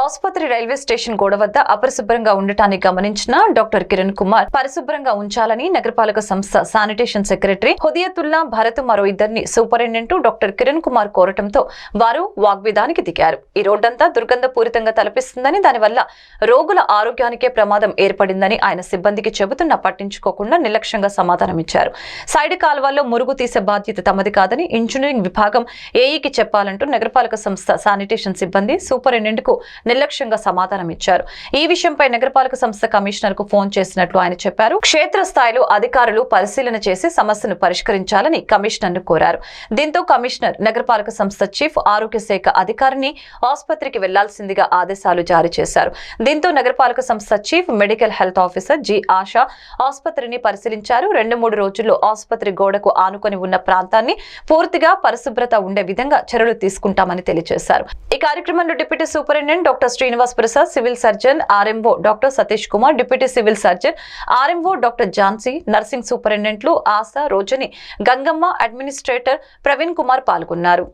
ఆసుపత్రి railway station గోడ వద్ద అపరిశుభ్రంగా ఉండటాన్ని గమనించిన డాక్టర్ కిరణ్ కుమార్ పరిశుభ్రంగా ఉంచాలని నగరపాలక సంస్థ శానిటేషన్ సెక్రటరీ హుదయతుల్లా భరత్ మరో ఇద్దరిని సూపరింటెండెంట్ డాక్టర్ కిరణ్ కుమార్ కోరటంతో వారు వాగ్విదానికి దిగారు. ఈ రోడ్డంతా దుర్గంధపూరితంగా తలపిస్తుందని దానివల్ల రోగుల ఆరోగ్యానికే ప్రమాదం ఏర్పడిందని ఆయన సిబ్బందికి చెబుతున్నా పట్టించుకోకుండా నిర్లక్ష్యంగా సమాధానమిచ్చారు సైడ్ కాలువల్లో మురుగు తీసే బాధ్యత తమది కాదని ఇంజనీరింగ్ విభాగం ఏఈకి చెప్పాలంటూ నగరపాలక సంస్థ శానిటేషన్ సిబ్బంది సూపరింటెండెంట్కు నిర్లక్ష్యంగా సమాధానం ఇచ్చారు. ఈ విషయంపై నగరపాలక సంస్థ కమిషనర్కు ఫోన్ చేసినట్లు ఆయన చెప్పారు. క్షేత్రస్థాయిలో అధికారులు పరిశీలన చేసి సమస్యను పరిష్కరించాలని కమిషనర్ను కోరారు. దీంతో కమిషనర్ నగరపాలక సంస్థ చీఫ్ ఆరోగ్య శాఖ అధికారిని ఆసుపత్రికి వెళ్ళాల్సిందిగా ఆదేశాలు జారీ చేశారు. దీంతో నగరపాలక సంస్థ chief medical health officer G. Asha ఆసుపత్రిని పరిశీలించారు. రెండు మూడు రోజుల్లో ఆసుపత్రి గోడకు ఆనుకొని ఉన్న ప్రాంతాన్ని పూర్తిగా పరిశుభ్రత ఉండే విధంగా చర్యలు తీసుకుంటామని తెలియజేశారు. ఈ కార్యక్రమంలో deputy superintendent doctor Srinivas Prasad civil surgeon RMO doctor Satish Kumar deputy civil surgeon RMO doctor Jhansi nursing సూపరింటెండెంట్లు Asha Rojani Gangamma administrator Praveen Kumar పాల్గొన్నారు.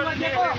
ఇంజనీర్గా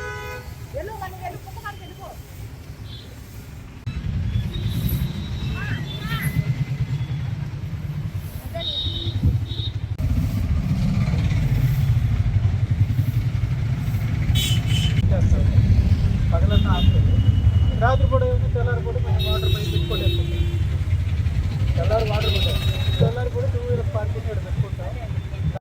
పగలన్నా రాత్రి కూడా ఏమైనా తెల్లారి కూడా మనం వాటర్ పైప్ పెట్టుకోలేదు తెల్లారి వాటర్ కూడా తెల్లారి కూడా టూ వీలర్ పార్కింగ్ పెట్టుకోలేదు